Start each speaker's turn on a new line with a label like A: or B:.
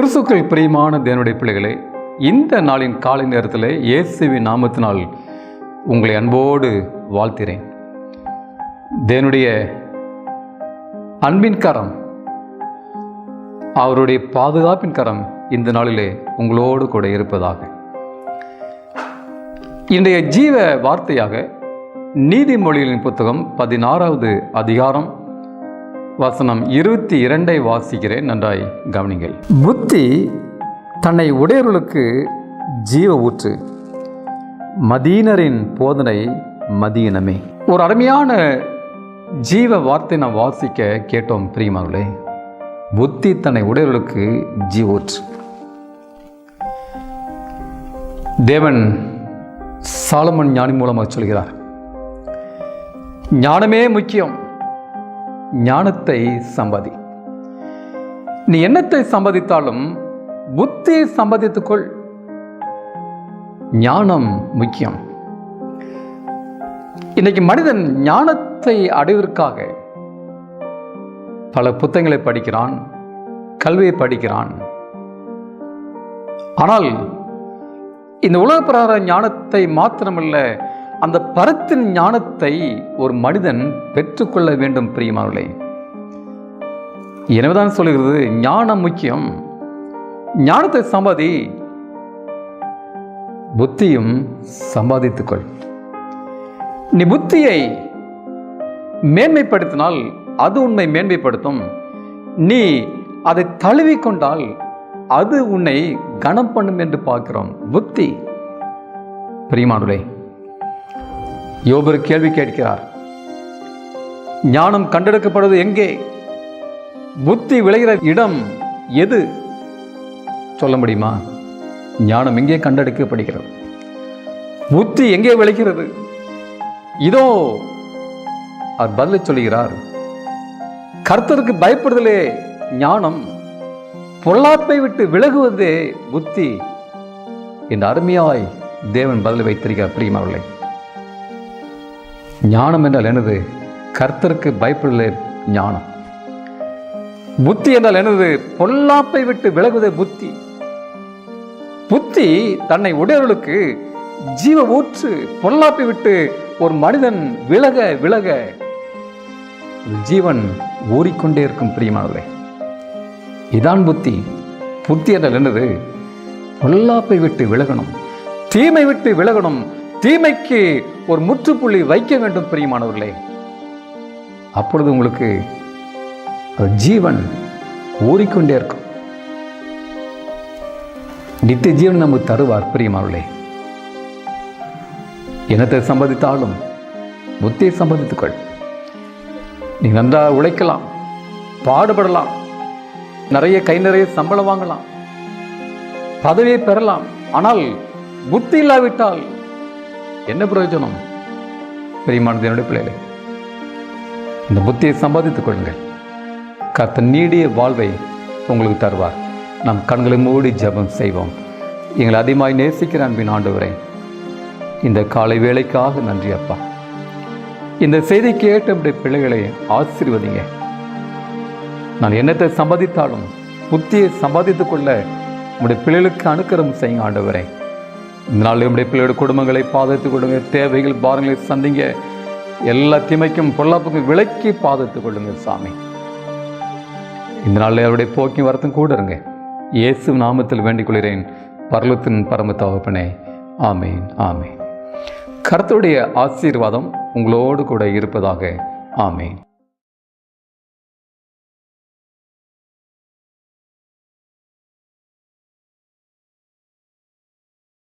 A: கிறிஸ்துக்கள் பிரியமான தேவனுடைய பிள்ளைகளே இந்த நாளின் காலை நேரத்தில் இயேசுவின் நாமத்தினால் உங்களை அன்போடு வாழ்த்திறேன் தேவனுடைய அன்பின் கரம் அவருடைய பாதுகாப்பின் கரம் இந்த நாளிலே உங்களோடு கூட இருப்பதாக. இன்றைய ஜீவ வார்த்தையாக நீதிமொழிகளின் புத்தகம் பதினாறாவது அதிகாரம் வசனம் இருபத்தி இரண்டை வாசிக்கிறேன். நன்றாய் கவனிங்கள். புத்தி தன்னை உடையவர்களுக்கு ஜீவ ஊற்று. மதீனரின் போதனை மதீனமே ஒரு அருமையான ஜீவ வார்த்தை நாம் வாசிக்க கேட்டோம் பிரியமாங்களே புத்தி தன்னை உடையவர்களுக்கு ஜீவ ஊற்று. தேவன் சாலமன் ஞானி மூலமாக சொல்கிறார் ஞானமே முக்கியம் ஞானத்தை சம்பாதி. நீ எண்ணத்தை சம்பாதித்தாலும் புத்தியை சம்பாதித்துக்கொள். ஞானம் முக்கியம். இன்னைக்கு மனிதன் ஞானத்தை அடைவதற்காக பல புத்தகங்களை படிக்கிறான் கல்வியை படிக்கிறான். ஆனால் இந்த உலக பிரகார ஞானத்தை மாத்திரமல்ல அந்த பரத்தின் ஞானத்தை ஒரு மனிதன் பெற்றுக்கொள்ள வேண்டும் பிரியமானவர்களே. எனவேதான் சொல்லுகிறது ஞானம் முக்கியம். ஞானத்தை சம்பாதி புத்தியும் சம்பாதித்துக்கொள். நீ புத்தியை மேன்மைப்படுத்தினால் அது உன்னை மேன்மைப்படுத்தும். நீ அதை தழுவிக்கொண்டால் அது உன்னை கனம் பண்ணும் என்று பார்க்கிறோம். புத்தி பிரியமானுடைய யோபர் கேள்வி கேட்கிறார். ஞானம் கண்டெடுக்கப்படுவது எங்கே? புத்தி விளைகிற இடம் எது? சொல்ல முடியுமா? ஞானம் எங்கே கண்டெடுக்கப்படுகிறது? புத்தி எங்கே விளைகிறது? இதோ அவர் பதில் சொல்லுகிறார். கர்த்தருக்கு பயப்படுதலே ஞானம் பொல்லாப்பை விட்டு விலகுவதே புத்தி இந்த அருமையாய் தேவன் பதில் வைத்திருக்கிறார் பிரியமாவர்களே ஞானம் என்றால் என்னது? கர்த்தருக்கு பயப்படலே ஞானம். புத்தி என்றால் என்னது? பொல்லாப்பை விட்டு விலகுவதே புத்தி. புத்தி தன்னை உடையவர்களுக்கு ஜீவ ஊற்று பொல்லாப்பை விட்டு ஒரு மனிதன் விலக விலக ஜீவன் ஊறிக்கொண்டே இருக்கும் பிரியமானவரே இதான் புத்தி. புத்தி என்றால் என்னது? பொல்லாப்பை விட்டு விலகணும். தீமை விட்டு விலகணும். தீமைக்கு ஒரு முற்றுப்புள்ளி வைக்க வேண்டும் பிரியமானவர்களே. அப்பொழுது உங்களுக்கு ஜீவன் ஊறிக்கொண்டே இருக்கும். நித்திய ஜீவன் நமக்கு தருவார் பிரியமானவர்களே. இனத்தை சம்பாதித்தாலும் புத்தியை சம்பாதித்துக்கொள் நீ நன்றாக உழைக்கலாம் பாடுபடலாம் நிறைய கை நிறைய சம்பளம் வாங்கலாம் பதவியை பெறலாம். ஆனால் புத்தி இல்லாவிட்டால் என்ன பிரயோஜனம்? பிரியமானது என்னுடைய பிள்ளைகளை இந்த புத்தியை சம்பாதித்துக் கொள்ளுங்கள். கத்த நீடிய வாழ்வை உங்களுக்கு தருவார். நம் கண்களை மூடி ஜெபம் செய்வோம். எங்களை அதிகமாய் நேசிக்கிற அன்பின் ஆண்டவரே இந்த காலை வேலைக்காக நன்றி அப்பா. இந்த செய்தி கேட்ட நம்முடைய பிள்ளைகளை ஆசீர்வதிங்க. நான் என்னத்தை சம்பாதித்தாலும் புத்தியை சம்பாதித்துக் கொள்ள உங்களுடைய பிள்ளைகளுக்கு அனுக்கிரம் செய்யுங்க ஆண்டவரேன் இந்த நாளில் நம்முடைய பிள்ளையோட குடும்பங்களை பாதுகாத்துக் கொள்ளுங்க. தேவைகள் பாரங்களை சந்திங்க. எல்லா தீமைக்கும் பொல்லாப்புக்கும் விலக்கி பாதுகாத்துக் கொள்ளுங்க சாமி. இந்த நாளில் அவருடைய போக்கி வரத்தும் கூட இருங்க. இயேசு நாமத்தில் வேண்டிக் கொள்கிறேன் பரலத்தின் பரம தகப்பனே. ஆமேன் ஆமேன். கருத்துடைய ஆசீர்வாதம் உங்களோடு கூட இருப்பதாக. ஆமேன்.